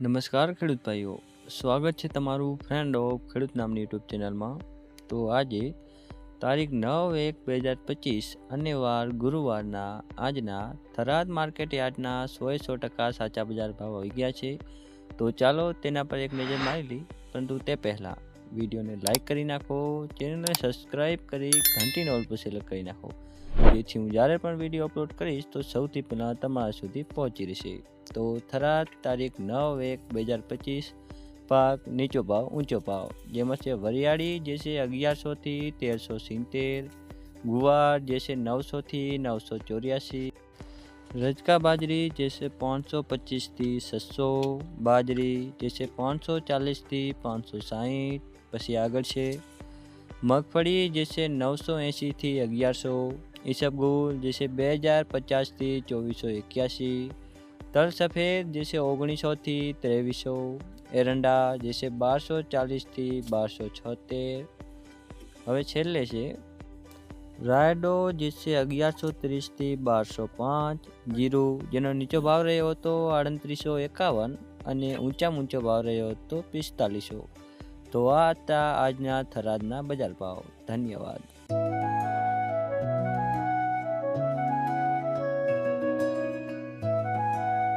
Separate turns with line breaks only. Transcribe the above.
નમસ્કાર ખેડૂત ભાઈઓ, સ્વાગત છે તમારું ફ્રેન્ડ ઓફ ખેડૂત નામની યુટ્યુબ ચેનલમાં તો આજે તારીખ નવ એક બે હજાર પચીસ અને વાર ગુરુવારના, આજના થરાદ માર્કેટ યાર્ડના સોએ સો ટકા સાચા બજાર ભાવ આવી ગયા છે. તો ચાલો તેના પર એક નજર મારી લઈ પરંતુ તે પહેલાં વિડીયોને લાઇક કરી નાખો, ચેનલને સબસ્ક્રાઈબ કરી ઘંટી નોલ પર સિલેક્ટ કરી નાખો. જેથી હું જ્યારે પણ વીડિયો અપલોડ કરીશ, તો સૌથી પહેલાં તમારા સુધી પહોંચી રહેશે. તો થરાદ, તારીખ નવ એક બે હજાર પચીસ, પાક નીચો ભાવ, ઊંચો ભાવ. જેમાં છે વરિયાળી, જે છે અગિયારસોથી તેરસો સિત્તેર. ગુવાર, જે છે નવસોથી નવસો ચોર્યાસી. રજકા બાજરી, જે છે પાંચસો પચીસથી છસો. બાજરી, જે છે પાંચસો ચાલીસથી પાંચસો સાહીઠ. પછી આગળ છે, મગફળી જે છે નવસો એંશીથી અગિયારસો, ઈસબગુલ જે છે બે હજાર પચાસથી ચોવીસો એક્યાસી, તલ સફેદ જે છે ઓગણીસોથી ત્રેવીસો, એરંડા જે છે બારસો ચાલીસથી બારસો છોતેર. હવે છેલ્લે છે, રાયડો જે છે અગિયારસો ત્રીસથી બારસો પાંચ, જીરું જેનો નીચો ભાવ રહ્યો હતો આડત્રીસો એકાવન અને ઊંચામાં ઊંચો ભાવ રહ્યો હતો પિસ્તાલીસો. તો આ હતા આજના થરાદના બજાર ભાવ. ધન્યવાદ.